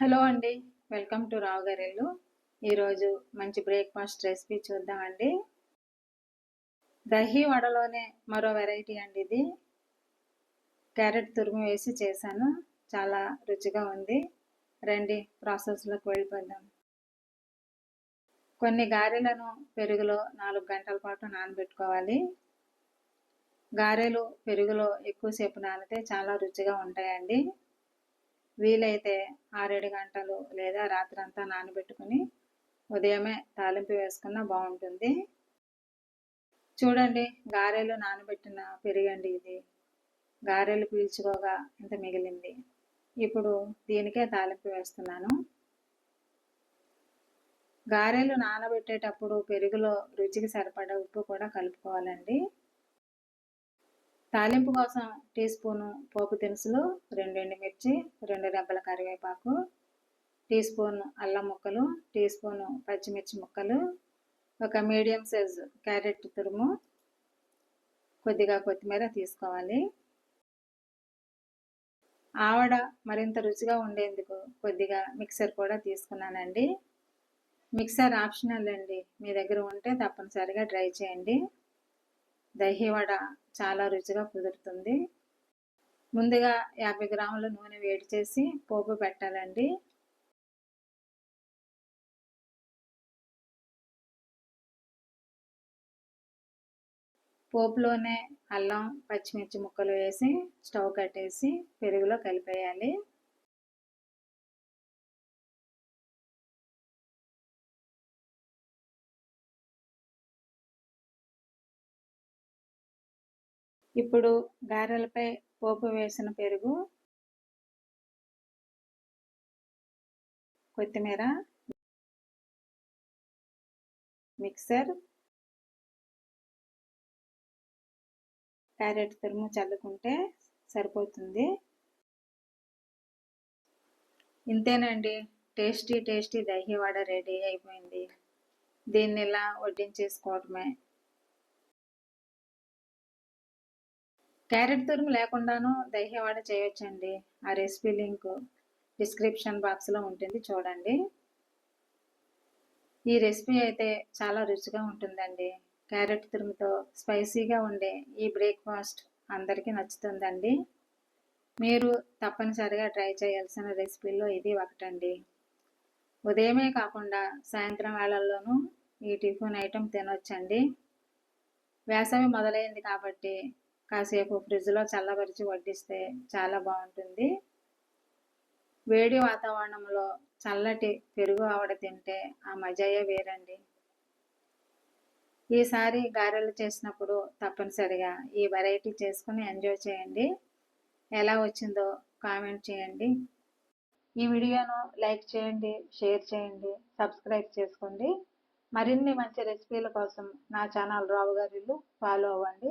Hello అండి. Welcome to Rao గారిల్లు. ఈరోజు మంచి బ్రేక్ఫాస్ట్ రెసిపీ చూద్దామండి దహీ వడలోనే మరో వెరైటీ అండి ఇది. క్యారెట్ తురుము వేసి చేశాను. చాలా రుచిగా ఉంది. రండి ప్రాసెస్లోకి వెళ్ళిపోదాం. కొన్ని గారెలను పెరుగులో నాలుగు గంటల పాటు నానబెట్టుకోవాలి. గారెలు పెరుగులో ఎక్కువసేపు నానితే చాలా రుచిగా ఉంటాయండి. వీలైతే ఆరేడు గంటలు లేదా రాత్రి అంతా నానబెట్టుకుని ఉదయమే తాలింపు వేసుకున్నా బాగుంటుంది. చూడండి గారెలు నానబెట్టిన పెరిగండి ఇది. గారెలు పీల్చుకోగా ఇంత మిగిలింది. ఇప్పుడు దీనికే తాలింపు వేస్తున్నాను. గారెలు నానబెట్టేటప్పుడు పెరుగులో రుచికి సరిపడా ఉప్పు కూడా కలుపుకోవాలండి. తాలింపు కోసం టీ స్పూను పోపు దినుసులు రెండు ఎండుమిర్చి రెండు రెబ్బల కరివేపాకు టీ స్పూన్ అల్లం ముక్కలు టీ స్పూను పచ్చిమిర్చి ముక్కలు ఒక మీడియం సైజు క్యారెట్ తురుము కొద్దిగా కొత్తిమీర తీసుకోవాలి. ఆవడ మరింత రుచిగా ఉండేందుకు కొద్దిగా మిక్సర్ కూడా తీసుకున్నానండి. మిక్సర్ ఆప్షనల్ అండి. మీ దగ్గర ఉంటే తప్పనిసరిగా ట్రై చేయండి. దహివడ చాలా రుచిగా కుదురుతుంది. ముందుగా యాభై గ్రాముల నూనె వేడి చేసి పోపు పెట్టాలండి. పోపులోనే అల్లం పచ్చిమిర్చి ముక్కలు వేసి స్టవ్ కట్టేసి పెరుగులో కలిపేయాలి. ఇప్పుడు గారెలపై పోపు వేసిన పెరుగు కొత్తిమీర మిక్సర్ క్యారెట్ తురుము చల్లుకుంటే సరిపోతుంది. ఇంతేనండి. టేస్టీ టేస్టీ దహివాడ రెడీ అయిపోయింది. దీన్ని ఇలా వడ్డించేసుకోవటమే క్యారెట్ తురుము లేకుండాను దహ్యవాడ చేయొచ్చండి. ఆ రెసిపీ లింక్ డిస్క్రిప్షన్ బాక్స్లో ఉంటుంది చూడండి. ఈ రెసిపీ అయితే చాలా రుచిగా ఉంటుందండి. క్యారెట్ తురుముతో స్పైసీగా ఉండే ఈ బ్రేక్ఫాస్ట్ అందరికీ నచ్చుతుందండి. మీరు తప్పనిసరిగా ట్రై చేయాల్సిన రెసిపీల్లో ఇది ఒకటండి. ఉదయమే కాకుండా సాయంత్రం వేళల్లోనూ ఈ టిఫిన్ ఐటెం తినొచ్చండి. వేసవి మొదలైంది కాబట్టి కాసేపు ఫ్రిడ్జ్లో చల్లబరిచి వడ్డిస్తే చాలా బాగుంటుంది. వేడి వాతావరణంలో చల్లటి పెరుగు ఆవిడ తింటే ఆ మజాయే వేరండి. ఈసారి గారెలు చేసినప్పుడు తప్పనిసరిగా ఈ వెరైటీ చేసుకుని ఎంజాయ్ చేయండి. ఎలా వచ్చిందో కామెంట్ చేయండి. ఈ వీడియోను లైక్ చేయండి షేర్ చేయండి సబ్స్క్రైబ్ చేసుకోండి. మరిన్ని మంచి రెసిపీల కోసం నా ఛానల్ రావు గారిలు ఫాలో అవ్వండి.